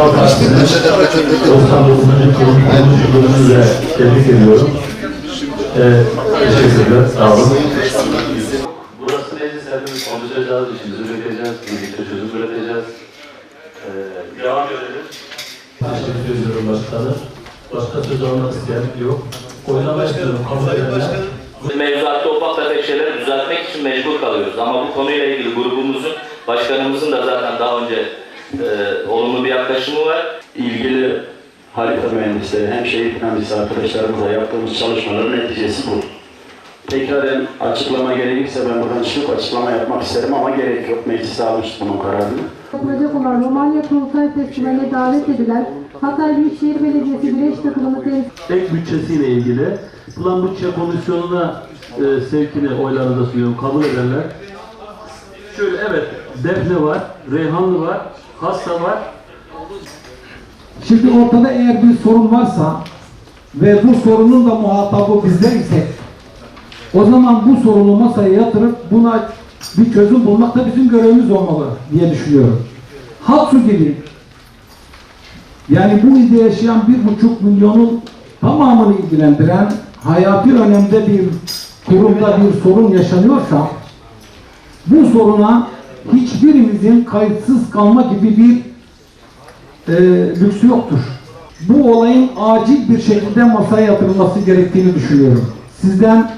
Halk Partisi'nin 99. kuruluş yılını tebrik ediyorum. Ee, teşekkürler. Sağ olun. Burası meclis hepimiz konuşacağız, işimizi üreteceğiz, birlikte çözüm üreteceğiz. Ee, devam edelim. Teşekkür ediyorum başkanım. Başka söz almak isteyen yok. Oylama istiyorum. Kabul edenler. Mevzuatta ufak tefek şeyleri düzeltmek için mecbur kalıyoruz. Ama bu konuyla ilgili grubumuzun, başkanımızın da zaten daha önce e, olumlu bir yaklaşımı var. ilgili harita mühendisleri hem şehit mühendisi arkadaşlarımızla yaptığımız çalışmaların neticesi bu. Tekraren açıklama gerekirse ben buradan çıkıp açıklama yapmak isterim ama gerek yok. Meclis almış bunun kararını. Yapılacak olan Romanya Kurultay Festivali'ne davet edilen Hatay Büyükşehir Belediyesi Güreş takımını temsil Ek bütçesiyle ilgili Plan Bütçe Komisyonu'na e, sevkini oylarınıza sunuyorum. Kabul edenler. Şöyle evet, Defne var, Reyhanlı var, Hassa var. Şimdi ortada eğer bir sorun varsa ve bu sorunun da muhatabı bizler isek o zaman bu sorunu masaya yatırıp buna bir çözüm bulmak da bizim görevimiz olmalı diye düşünüyorum. Halk su gibi yani bu ilde yaşayan bir buçuk milyonun tamamını ilgilendiren hayati önemde bir kurumda bir sorun yaşanıyorsa bu soruna hiçbirimizin kayıtsız kalma gibi bir e, lüksü yoktur. Bu olayın acil bir şekilde masaya yatırılması gerektiğini düşünüyorum. Sizden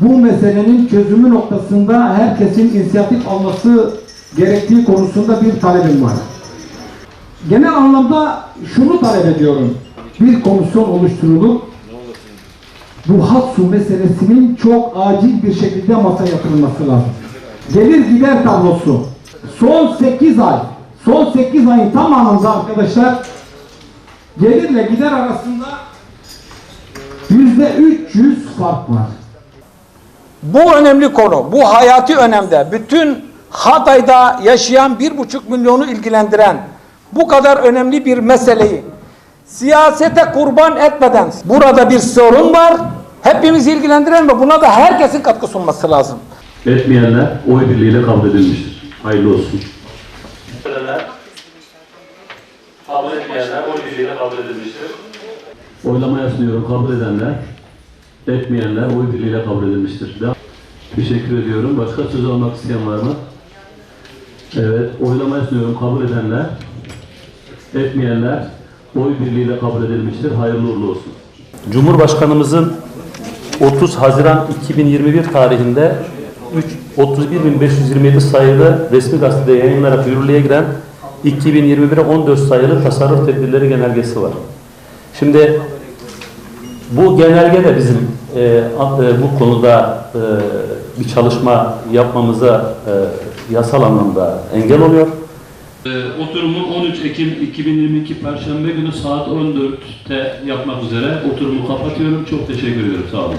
bu meselenin çözümü noktasında herkesin inisiyatif alması gerektiği konusunda bir talebim var. Genel anlamda şunu talep ediyorum. Bir komisyon oluşturulup bu halk su meselesinin çok acil bir şekilde masaya yatırılması lazım. Gelir gider tablosu. Son 8 ay, son 8 ayın tamamında arkadaşlar gelirle gider arasında yüzde 300 fark var. Bu önemli konu, bu hayati önemde. Bütün Hatay'da yaşayan bir buçuk milyonu ilgilendiren bu kadar önemli bir meseleyi siyasete kurban etmeden burada bir sorun var. Hepimizi ilgilendiren ve buna da herkesin katkı sunması lazım. Etmeyenler oy birliğiyle kabul edilmiştir. Hayırlı olsun. Kabul etmeyenler oy birliğiyle kabul edilmiştir. Oylamaya sunuyorum. Kabul edenler, etmeyenler oy birliğiyle kabul edilmiştir. Devam. Teşekkür ediyorum. Başka söz almak isteyen var mı? Evet. Oylamaya sunuyorum. Kabul edenler, etmeyenler oy birliğiyle kabul edilmiştir. Hayırlı uğurlu olsun. Cumhurbaşkanımızın 30 Haziran 2021 tarihinde 3 31.527 sayılı resmi gazetede yayınlanarak yürürlüğe giren 2021'e 14 sayılı tasarruf tedbirleri genelgesi var. Şimdi bu genelge de bizim e, e, bu konuda e, bir çalışma yapmamıza e, yasal anlamda engel oluyor. Ee, Oturumu 13 Ekim 2022 Perşembe günü saat 14'te yapmak üzere oturumu kapatıyorum. Çok teşekkür ediyorum. Sağ olun.